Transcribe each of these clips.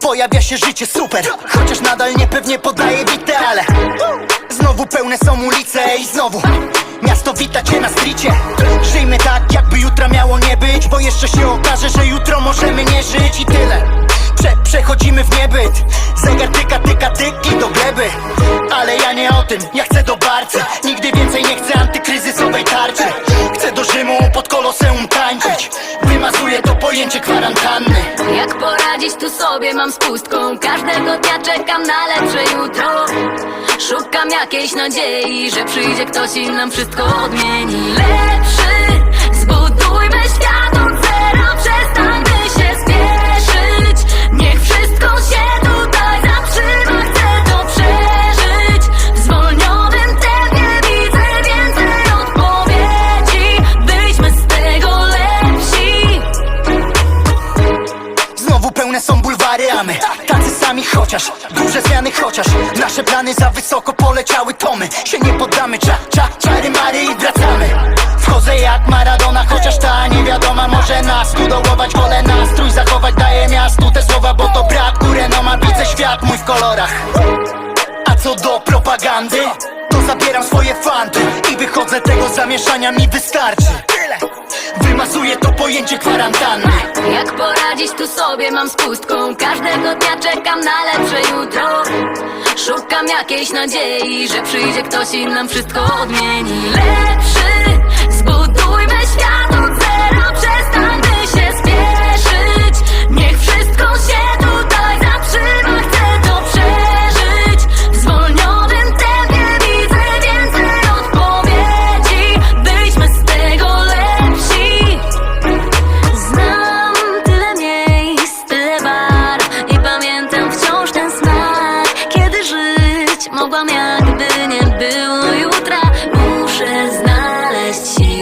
pojawia się życie super. Chociaż nadal niepewnie podaje bite, ale Znowu pełne są ulice i znowu Miasto wita cię na stricie Żyjmy tak, jakby jutra miało nie być Bo jeszcze się okaże, że jutro możemy nie żyć i tyle. Prze Przechodzimy w niebyt. Zegar tyka, tyka, tyki do gleby. Ale ja nie o tym, ja chcę do barcy sobie mam z pustką. Każdego dnia czekam na lepsze jutro. Szukam jakiejś nadziei, że przyjdzie ktoś i nam wszystko odmieni. Lepszy, chociaż Duże zmiany chociaż. Nasze plany za wysoko poleciały tomy. Się nie poddamy, cza, cza, czary mary i wracamy. Wchodzę jak Maradona, chociaż ta niewiadoma Może nas tu dołować, wolę nastrój zachować Daję miastu te słowa, bo to brat Kurenoma, widzę świat mój w kolorach. A co do propagandy To zabieram swoje fanty I wychodzę tego zamieszania mi wystarczy Tyle Wymazuję to pojęcie kwarantanny. Jak poradzić tu sobie? Mam z pustką. Każdego dnia czekam na lepsze jutro. Szukam jakiejś nadziei, że przyjdzie ktoś i nam wszystko odmieni. Lepszy,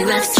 breaths